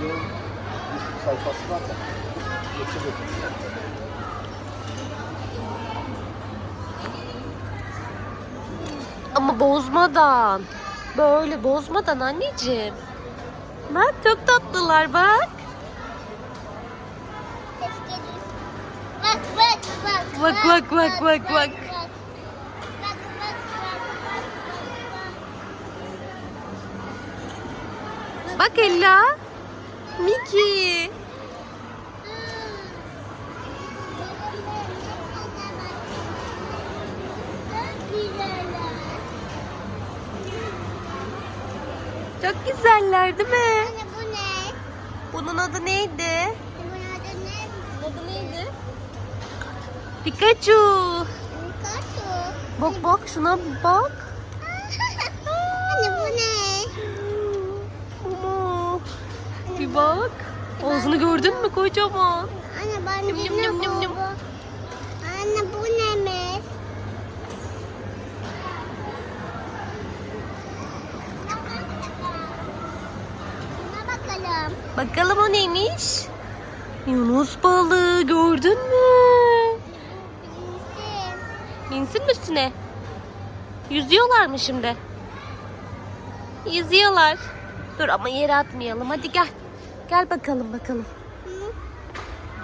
Videonun YouTube sayfası var da. Geçelim. Ama bozmadan. Böyle bozmadan anneciğim. Bak çok tatlılar bak. Ses geliyor. Bak bak bak. Bak, bak, bak, bak, bak. Bak bak bak bak. Bak Ella. Mickey. Çok güzeller. Değil mi? Anne bu ne? Bunun adı neydi? Bunun adı ne? Adı neydi? Pikachu. Kartu. Bak bak şuna bak. Anne bu ne? Ama bir bak. Ağzını gördün mü kocaman? Anne ben Yum, yum, yum, yum, yum. Anne bu neymiş? Bakalım. Bakalım o neymiş? Yunus balığı gördün mü? Bilsin. Binsin mi üstüne? Yüzüyorlar mı şimdi? Yüzüyorlar. Dur ama yere atmayalım. Hadi gel. Gel bakalım bakalım. Hı?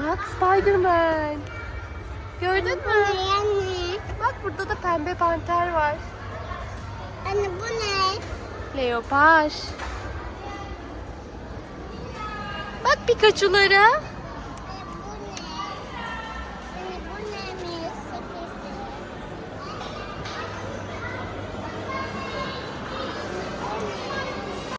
Bak Spiderman. Gördün mü? ne anne? Bak burada da pembe panter var. Anne bu ne? Leopar. Bak Pikachu'lara.